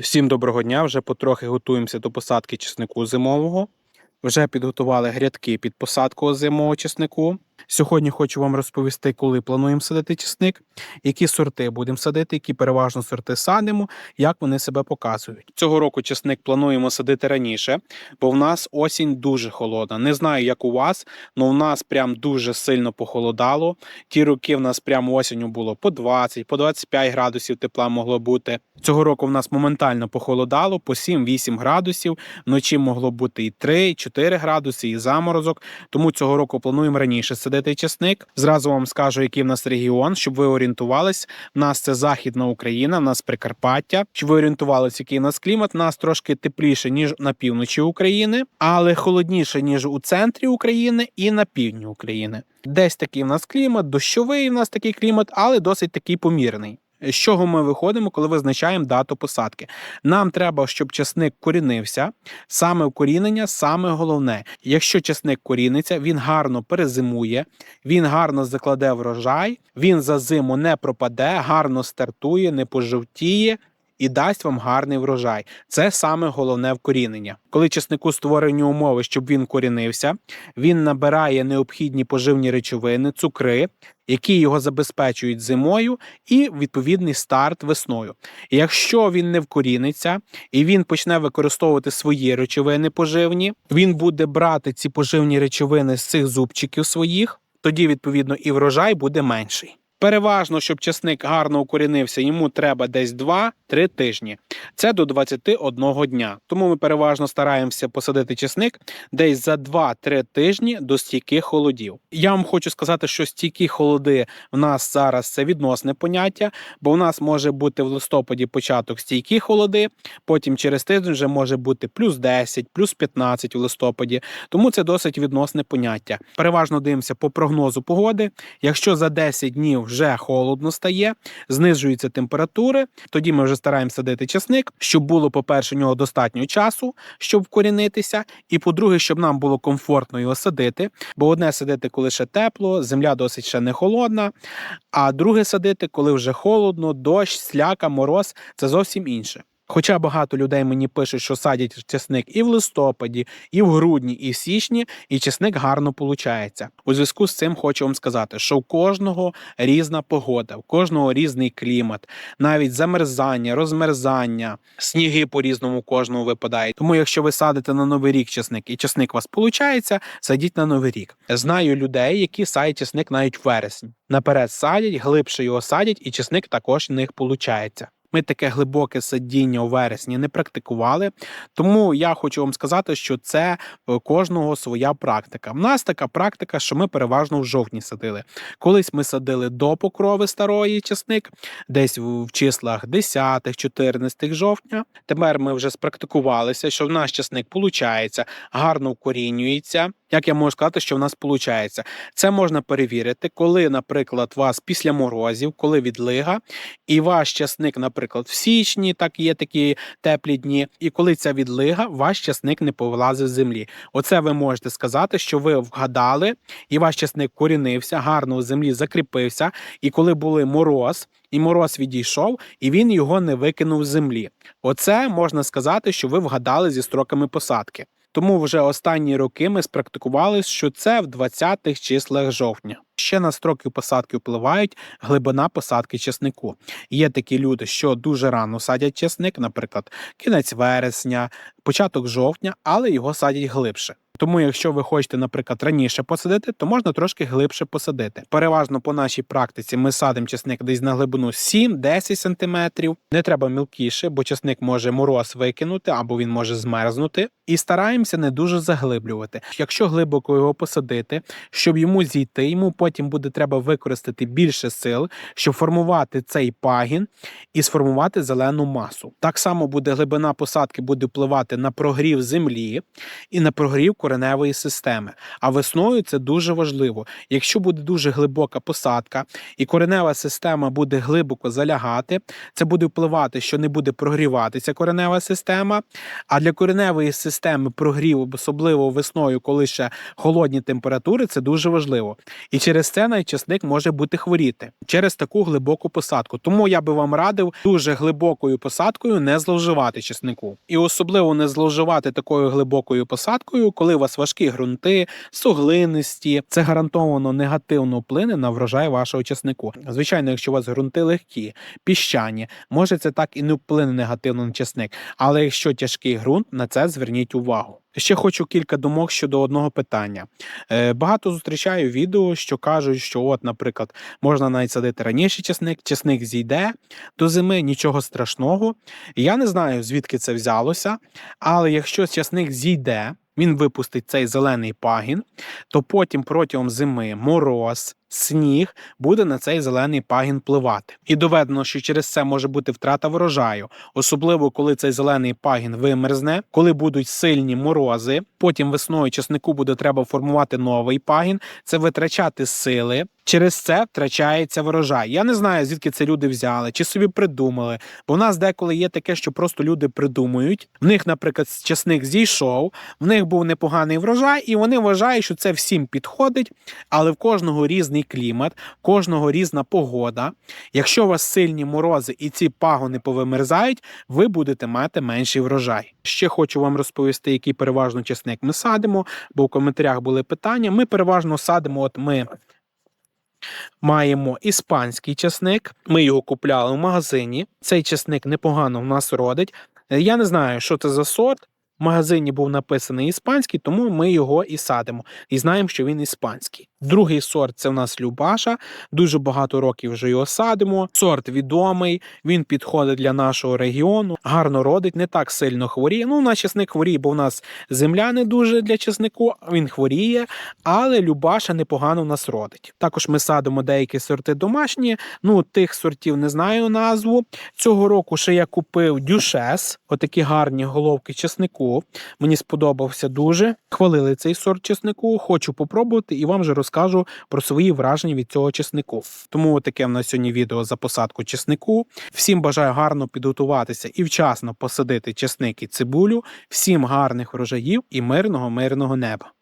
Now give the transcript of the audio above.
Всім доброго дня. Вже потрохи готуємося до посадки чеснику зимового. Вже підготували грядки під посадку зимового чеснику. Сьогодні хочу вам розповісти, коли плануємо садити чесник, які сорти будемо садити, які переважно сорти садимо, як вони себе показують. Цього року чесник плануємо садити раніше, бо в нас осінь дуже холодна. Не знаю, як у вас, але в нас прям дуже сильно похолодало. Ті роки в нас прямо осінню було по 20, по 25 градусів тепла могло бути. Цього року в нас моментально похолодало по 7-8 градусів. Вночі могло бути і 3-4 градуси, і заморозок. Тому цього року плануємо раніше садити чесник. Зразу вам скажу, який в нас регіон, щоб ви орієнтувались. У нас це Західна Україна, в нас Прикарпаття. Щоб ви орієнтувалися, який у нас клімат. У нас трошки тепліше, ніж на півночі України, але холодніше, ніж у центрі України і на півдні України. Десь такий в нас клімат, дощовий в нас такий клімат, але досить такий помірний. З чого ми виходимо, коли визначаємо дату посадки? Нам треба, щоб часник корінився. Саме укорінення саме головне. Якщо часник коріниться, він гарно перезимує, він гарно закладе врожай, він за зиму не пропаде, гарно стартує, не пожовтіє. І дасть вам гарний врожай. Це саме головне вкорінення. Коли чеснику створені умови, щоб він корінився, він набирає необхідні поживні речовини, цукри, які його забезпечують зимою, і відповідний старт весною. Якщо він не вкоріниться і він почне використовувати свої речовини поживні, він буде брати ці поживні речовини з цих зубчиків своїх, тоді відповідно і врожай буде менший. Переважно, щоб часник гарно укорінився, йому треба десь 2-3 тижні. Це до 21 дня. Тому ми переважно стараємося посадити часник десь за 2-3 тижні до стійких холодів. Я вам хочу сказати, що стійкі холоди в нас зараз це відносне поняття, бо в нас може бути в листопаді початок стійкі холоди, потім через тиждень вже може бути плюс 10, плюс 15 у листопаді. Тому це досить відносне поняття. Переважно дивимося по прогнозу погоди. Якщо за 10 днів вже холодно стає, знижуються температури, тоді ми вже стараємося садити часник, щоб було, по-перше, нього достатньо часу, щоб вкорінитися, і по-друге, щоб нам було комфортно його садити. Бо одне садити, коли ще тепло, земля досить ще не холодна. А друге садити, коли вже холодно, дощ, сляка, мороз це зовсім інше. Хоча багато людей мені пишуть, що садять чесник і в листопаді, і в грудні, і в січні, і чесник гарно получається. У зв'язку з цим хочу вам сказати, що у кожного різна погода, у кожного різний клімат, навіть замерзання, розмерзання, сніги по різному кожному випадають. Тому, якщо ви садите на новий рік чесник і чесник у вас получається, садіть на новий рік. Знаю людей, які садять чесник навіть в вересні. Наперед садять, глибше його садять, і чесник також в них получається. Ми таке глибоке садіння у вересні не практикували, тому я хочу вам сказати, що це кожного своя практика. У нас така практика, що ми переважно в жовтні садили. Колись ми садили до покрови старої часник, десь в числах 10-14 жовтня. Тепер ми вже спрактикувалися, що в нас часник виходить, гарно вкорінюється. Як я можу сказати, що в нас виходить? Це можна перевірити, коли, наприклад, вас після морозів, коли відлига, і ваш часник, наприклад, в січні, так є такі теплі дні, і коли ця відлига, ваш часник не повилазив з землі. Оце ви можете сказати, що ви вгадали, і ваш часник корінився, гарно у землі закріпився. І коли були мороз, і мороз відійшов, і він його не викинув з землі. Оце можна сказати, що ви вгадали зі строками посадки. Тому вже останні роки ми спрактикували, що це в 20-х числах жовтня. Ще на строки посадки впливають глибина посадки чеснику. Є такі люди, що дуже рано садять чесник, наприклад, кінець вересня, початок жовтня, але його садять глибше. Тому, якщо ви хочете, наприклад, раніше посадити, то можна трошки глибше посадити. Переважно по нашій практиці ми садимо чесник десь на глибину 7-10 см. Не треба мілкіше, бо чесник може мороз викинути або він може змерзнути. І стараємося не дуже заглиблювати. Якщо глибоко його посадити, щоб йому зійти, йому потім буде треба використати більше сил, щоб формувати цей пагін і сформувати зелену масу. Так само буде глибина посадки буде впливати на прогрів землі і на прогрів кореневої системи. А весною це дуже важливо. Якщо буде дуже глибока посадка і коренева система буде глибоко залягати, це буде впливати, що не буде прогріватися коренева система. А для кореневої системи прогрів, особливо весною, коли ще холодні температури, це дуже важливо. І через Через це навіть може бути хворіти через таку глибоку посадку. Тому я би вам радив дуже глибокою посадкою не зловживати чеснику. І особливо не зловживати такою глибокою посадкою, коли у вас важкі ґрунти, суглинисті. Це гарантовано негативно вплине на врожай вашого чеснику. Звичайно, якщо у вас ґрунти легкі, піщані, може це так і не вплине негативно на чесник. Але якщо тяжкий ґрунт, на це зверніть увагу. Ще хочу кілька думок щодо одного питання. Е, багато зустрічаю відео, що кажуть, що, от, наприклад, можна навіть садити раніше чесник, чесник зійде до зими, нічого страшного. Я не знаю, звідки це взялося, але якщо чесник зійде, він випустить цей зелений пагін, то потім протягом зими мороз, сніг буде на цей зелений пагін впливати. І доведено, що через це може бути втрата врожаю, особливо коли цей зелений пагін вимерзне, коли будуть сильні морози. Потім весною чеснику буде треба формувати новий пагін, це витрачати сили. Через це втрачається врожай. Я не знаю, звідки це люди взяли, чи собі придумали. Бо в нас деколи є таке, що просто люди придумують. В них, наприклад, чесник зійшов, в них був непоганий врожай, і вони вважають, що це всім підходить, але в кожного різний клімат, кожного різна погода. Якщо у вас сильні морози і ці пагони повимерзають, ви будете мати менший врожай. Ще хочу вам розповісти, який переважно чесник ми садимо, бо в коментарях були питання. Ми переважно садимо, от ми. Маємо іспанський чесник. Ми його купляли в магазині. Цей чесник непогано в нас родить. Я не знаю, що це за сорт. В магазині був написаний іспанський, тому ми його і садимо. І знаємо, що він іспанський. Другий сорт це в нас Любаша. Дуже багато років вже його садимо. Сорт відомий, він підходить для нашого регіону, гарно родить, не так сильно хворіє. Ну, у нас чесник хворіє, бо в нас земля не дуже для чеснику, він хворіє, але Любаша непогано в нас родить. Також ми садимо деякі сорти домашні. Ну, тих сортів не знаю назву. Цього року ще я купив дюшес, отакі гарні головки чеснику. Мені сподобався дуже. Хвалили цей сорт чеснику. Хочу попробувати і вам же розкажу про свої враження від цього чеснику. Тому таке в нас сьогодні відео за посадку чеснику. Всім бажаю гарно підготуватися і вчасно посадити чесник і цибулю. Всім гарних врожаїв і мирного, мирного неба.